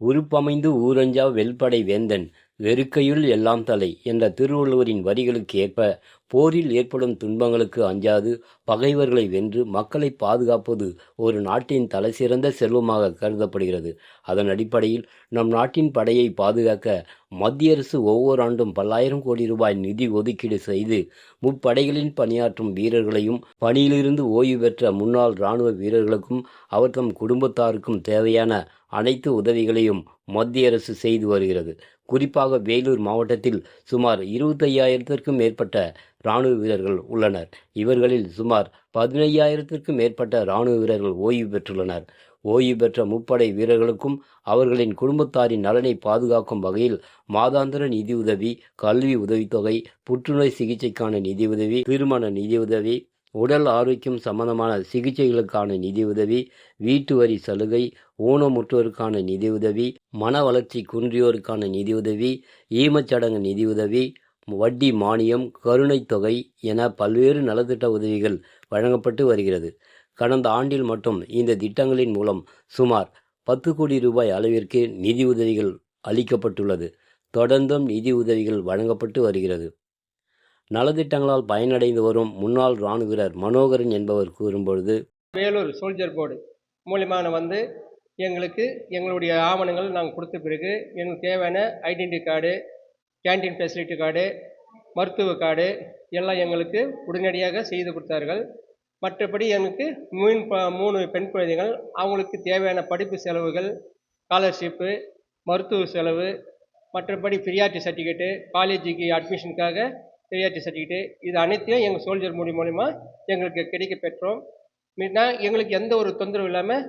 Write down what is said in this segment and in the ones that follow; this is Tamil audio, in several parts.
உருப்பமைந்து ஊரஞ்சா வெல்படை வேந்தன். வெறுக்கையுள் எல்லாம் தலை என்ற திருவள்ளுவரின் வரிகளுக்கு ஏற்ப போரில் ஏற்படும் துன்பங்களுக்கு அஞ்சாது பகைவர்களை வென்று மக்களை பாதுகாப்பது ஒரு நாட்டின் தலைசிறந்த செல்வமாக கருதப்படுகிறது. அதன் அடிப்படையில் நம் நாட்டின் படையை பாதுகாக்க மத்திய அரசு ஒவ்வொரு ஆண்டும் பல்லாயிரம் கோடி ரூபாய் நிதி ஒதுக்கீடு செய்து முப்படைகளின் பணியாற்றும் வீரர்களையும் பணியிலிருந்து ஓய்வு பெற்ற முன்னாள் இராணுவ வீரர்களுக்கும் அவர் தம் குடும்பத்தாருக்கும் தேவையான அனைத்து உதவிகளையும் மத்திய அரசு செய்து வருகிறது. குறிப்பாக வேலூர் மாவட்டத்தில் சுமார் இருபத்தையாயிரத்திற்கும் மேற்பட்ட இராணுவ வீரர்கள் உள்ளனர். இவர்களில் சுமார் பதினையாயிரத்திற்கும் மேற்பட்ட இராணுவ வீரர்கள் ஓய்வு பெற்றுள்ளனர். ஓய்வு பெற்ற முப்படை வீரர்களுக்கும் அவர்களின் குடும்பத்தாரின் நலனை பாதுகாக்கும் வகையில் மாதாந்திர நிதியுதவி கல்வி உதவித்தொகை புற்றுநோய் சிகிச்சைக்கான நிதியுதவி திருமண நிதியுதவி உடல் ஆரோக்கியம் சம்பந்தமான சிகிச்சைகளுக்கான நிதியுதவி வீட்டு வரி சலுகை ஊனமுற்றோருக்கான நிதியுதவி மன வளர்ச்சி குன்றியோருக்கான நிதியுதவி ஈமச்சடங்கு நிதியுதவி வட்டி மானியம் கருணைத் தொகை என பல்வேறு நலத்திட்ட உதவிகள் வழங்கப்பட்டு வருகிறது. கடந்த ஆண்டில் மட்டும் இந்த திட்டங்களின் மூலம் சுமார் பத்து கோடி ரூபாய் அளவிற்கு நிதி உதவிகள் அளிக்கப்பட்டுள்ளது. தொடர்ந்தும் நிதி உதவிகள் வழங்கப்பட்டு வருகிறது. நலத்திட்டங்களால் பயனடைந்து வரும் முன்னாள் இராணுவ வீரர் மனோகரன் என்பவர் கூறும்பொழுது வேலூர் சோல்ஜர் போர்டு மூலியமான வந்து எங்களுக்கு எங்களுடைய ஆவணங்கள் நாங்கள் கொடுத்த பிறகு எங்களுக்கு தேவையான identity card canteen facility card மருத்துவ கார்டு எல்லாம் எங்களுக்கு உடனடியாக செய்து கொடுத்தார்கள். மற்றபடி எனக்கு மூணு ப- மூணு பெண் குழந்தைகள் அவங்களுக்கு தேவையான படிப்பு செலவுகள் ஸ்காலர்ஷிப்பு மருத்துவ செலவு மற்றபடி பிரியாட்டி சர்டிஃபிகேட்டு காலேஜுக்கு அட்மிஷனுக்காக ஃப்ரீயாரிட்டி சர்டிஃபிகேட்டு இது அனைத்தையும் எங்கள் சோல்ஜர் மூலி மூலிமா எங்களுக்கு கிடைக்க பெற்றோம். மீனா எங்களுக்கு எந்த ஒரு தொந்தரவும் இல்லாமல்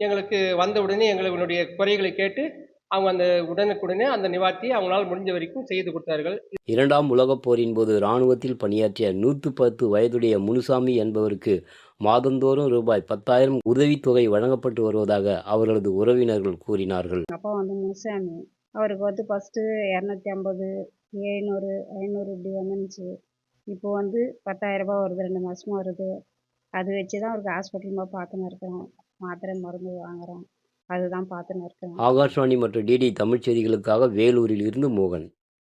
எங்களுக்கு வந்த உடனே எங்களுடைய குறைகளை கேட்டு அவங்க அந்த உடனுக்குடனே அந்த நிவார்த்தி அவங்களால முடிஞ்ச வரைக்கும் செய்து கொடுத்தார்கள். இரண்டாம் உலகப் போரின் போது இராணுவத்தில் பணியாற்றிய நூற்று பத்து வயதுடைய முனுசாமி என்பவருக்கு மாதந்தோறும் ரூபாய் பத்தாயிரம் உதவித்தொகை வழங்கப்பட்டு வருவதாக அவர்களது உறவினர்கள் கூறினார்கள். அப்பா வந்து முனுசாமி. அவருக்கு வந்து ஃபஸ்ட்டு இரநூத்தி ஐம்பது எழுநூறு ஐநூறு இப்படி வந்துருந்துச்சு. இப்போ வந்து பத்தாயிரரூபா வருது ரெண்டு மாதமா வருது. அது வச்சு தான் அவருக்கு ஹாஸ்பிட்டல் போய் பார்த்துன்னு இருக்கிறோம் மாத்திரை மருந்து வாங்குறோம் அதுதான் பார்த்துன்னு இருக்கிறோம் ஆகாஷ்வாணி மற்றும் டிடி தமிழ் செய்திகளுக்காக வேலூரில் இருந்து மோகன்.